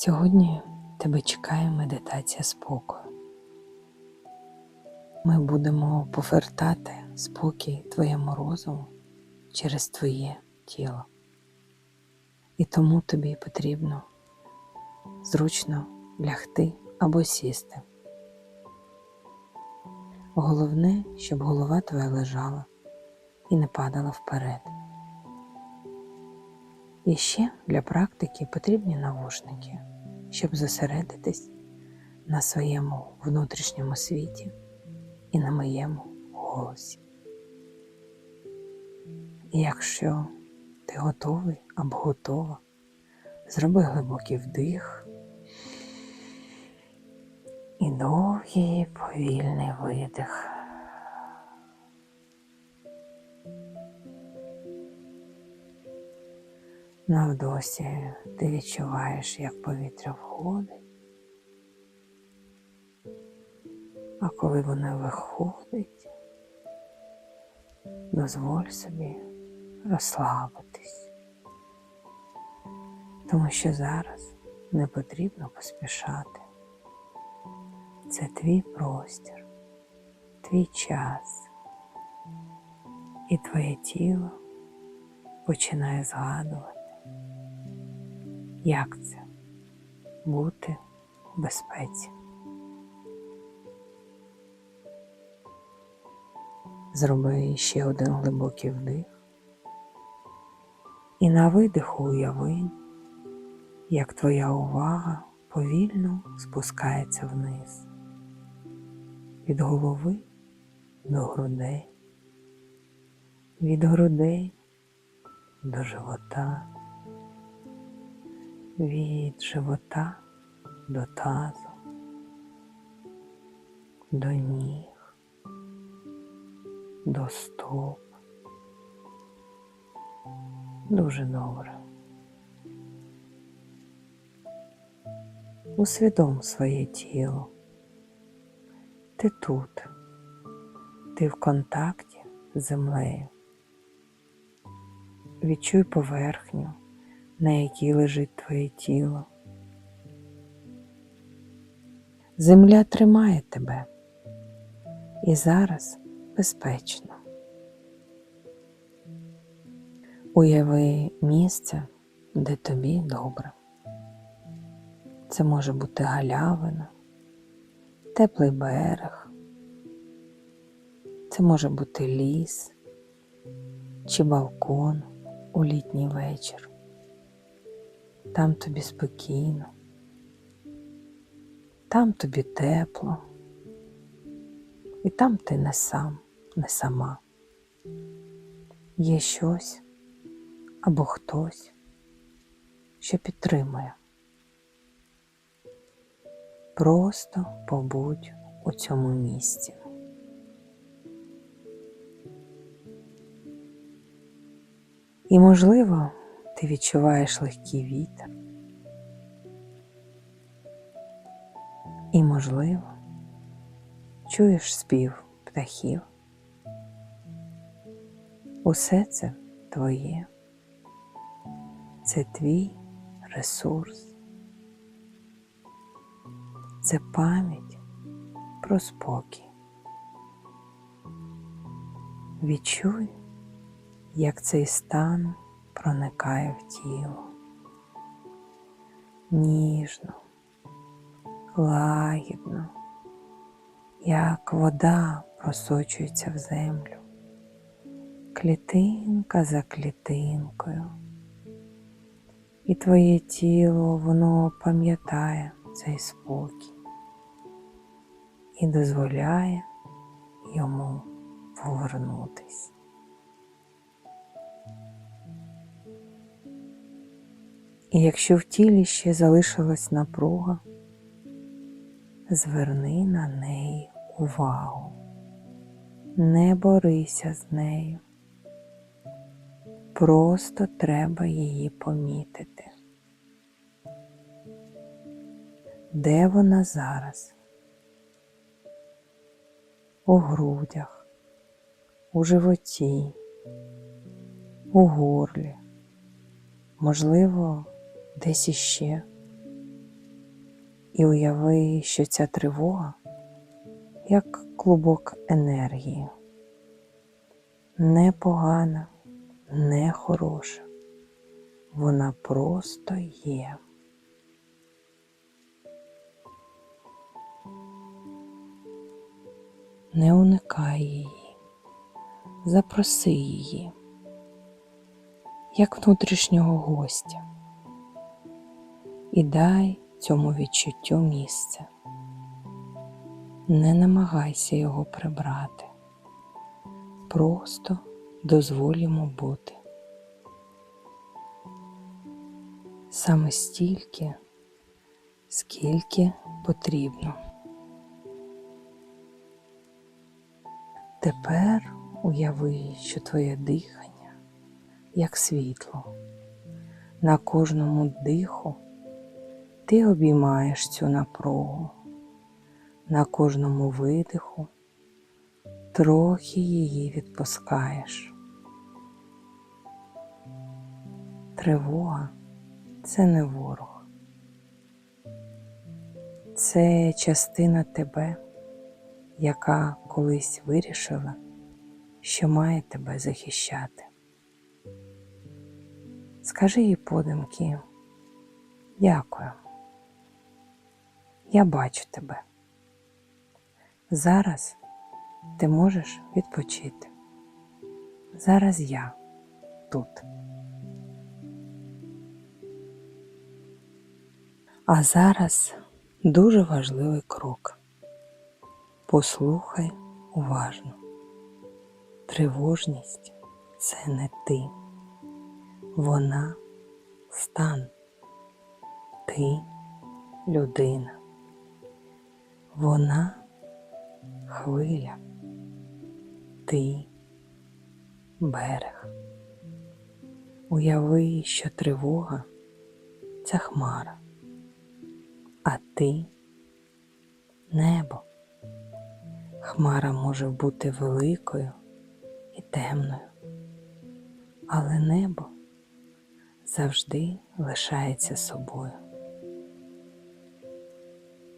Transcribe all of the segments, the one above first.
Сьогодні тебе чекає медитація спокою. Ми будемо повертати спокій твоєму розуму через твоє тіло. І тому тобі потрібно зручно лягти або сісти. Головне, щоб голова твоя лежала і не падала вперед. І ще для практики потрібні навушники, щоб зосередитись на своєму внутрішньому світі і на моєму голосі. І якщо ти готовий або готова, зроби глибокий вдих і довгий повільний видих. На вдосі ти відчуваєш, як повітря входить, а коли воно виходить, дозволь собі розслабитись, тому що зараз не потрібно поспішати. Це твій простір, твій час, і твоє тіло починає згадувати, як це? Бути в безпеці. Зроби ще один глибокий вдих. І на видиху уяви, як твоя увага повільно спускається вниз. Від голови до грудей, від грудей до живота, від живота до тазу, до ніг, до стоп. Дуже добре. Усвідом своє тіло. Ти тут, ти в контакті з землею. Відчуй поверхню, на якій лежить твоє тіло. Земля тримає тебе і зараз безпечно. Уяви місце, де тобі добре. Це може бути галявина, теплий берег, це може бути ліс чи балкон у літній вечір. Там тобі спокійно, там тобі тепло, і там ти не сам, не сама. Є щось або хтось, що підтримує. Просто побудь у цьому місці. І, можливо, ти відчуваєш легкий вітер. І, можливо, чуєш спів птахів. Усе це твоє, це твій ресурс, це пам'ять про спокій. Відчуй, як цей стан проникає в тіло. Ніжно, лагідно, як вода просочується в землю, клітинка за клітинкою. І твоє тіло, воно пам'ятає цей спокій і дозволяє йому повернутись. І якщо в тілі ще залишилась напруга, зверни на неї увагу, не борися з нею, просто треба її помітити. Де вона зараз? У грудях, у животі, у горлі, можливо, десь іще. І уяви, що ця тривога як клубок енергії. Не погана, не хороша. Вона просто є. Не уникай її, запроси її, як внутрішнього гостя, і дай цьому відчуттю місце. Не намагайся його прибрати, просто дозволь йому бути. Саме стільки, скільки потрібно. Тепер уяви, що твоє дихання як світло. На кожному диху ти обіймаєш цю напругу, на кожному видиху трохи її відпускаєш. Тривога це не ворог, це частина тебе яка колись вирішила, що має тебе захищати. Скажи їй подумки, дякую. Я бачу тебе. Зараз ти можеш відпочити. Зараз я тут. А зараз дуже важливий крок. Послухай уважно. Тривожність це не ти. Вона стан. Ти людина. Вона хвиля. Ти берег. Уяви, що тривога це хмара, а ти небо. Хмара може бути великою і темною, але небо завжди лишається собою.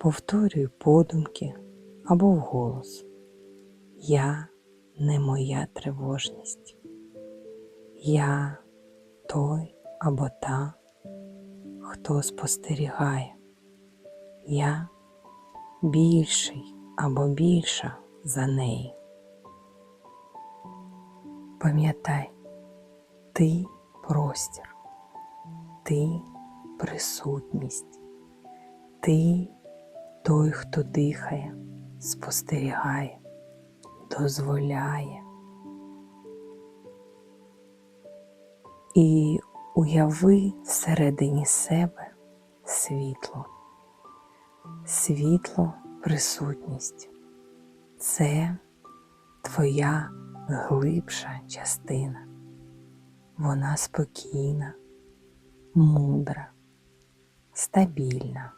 Повторюй подумки або вголос. Я не моя тривожність. Я той або та, хто спостерігає. Я більший або більша за неї. Пам'ятай, ти простір, ти присутність, ти той, хто дихає, спостерігає, дозволяє. І уяви всередині себе світло, світло присутність. Це твоя глибша частина. Вона спокійна, мудра, стабільна.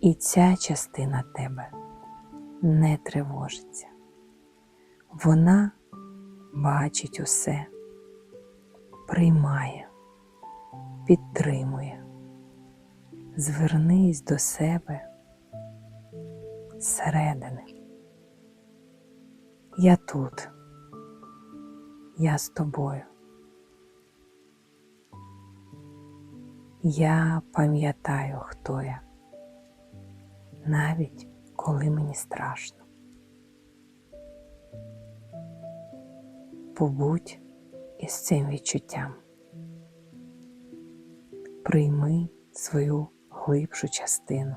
І ця частина тебе не тривожиться. Вона бачить усе, приймає, підтримує. Звернись до себе зсередини. Я тут, я з тобою. Я пам'ятаю, хто я, навіть коли мені страшно. Побудь із цим відчуттям. Прийми свою глибшу частину,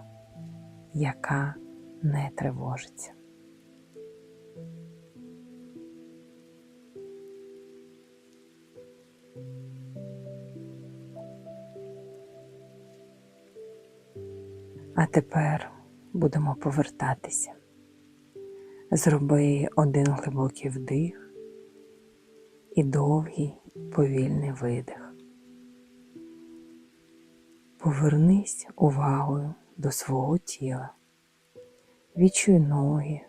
яка не тривожиться. А тепер будемо повертатися. Зроби один глибокий вдих і довгий повільний видих. Повернись увагою до свого тіла. Відчуй ноги,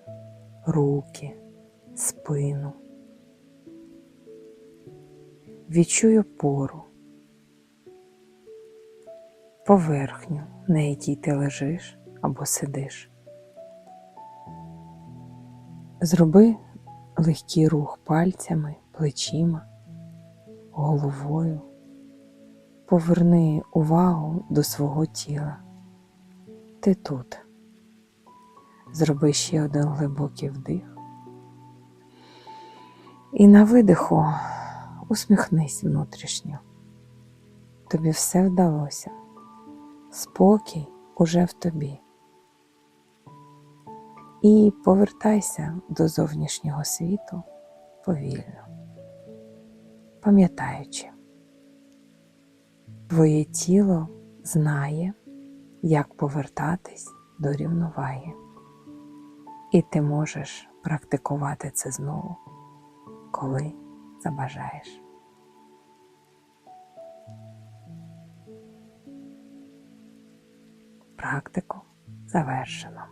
руки, спину. Відчуй опору. поверхню, на якій ти лежиш або сидиш. Зроби легкий рух пальцями, плечима, головою. Поверни увагу до свого тіла. Ти тут. Зроби ще один глибокий вдих. І на видиху усміхнись внутрішньо. Тобі все вдалося. Спокій уже в тобі. І повертайся до зовнішнього світу повільно, пам'ятаючи, твоє тіло знає, як повертатись до рівноваги, і ти можеш практикувати це знову, коли забажаєш. Практику завершено.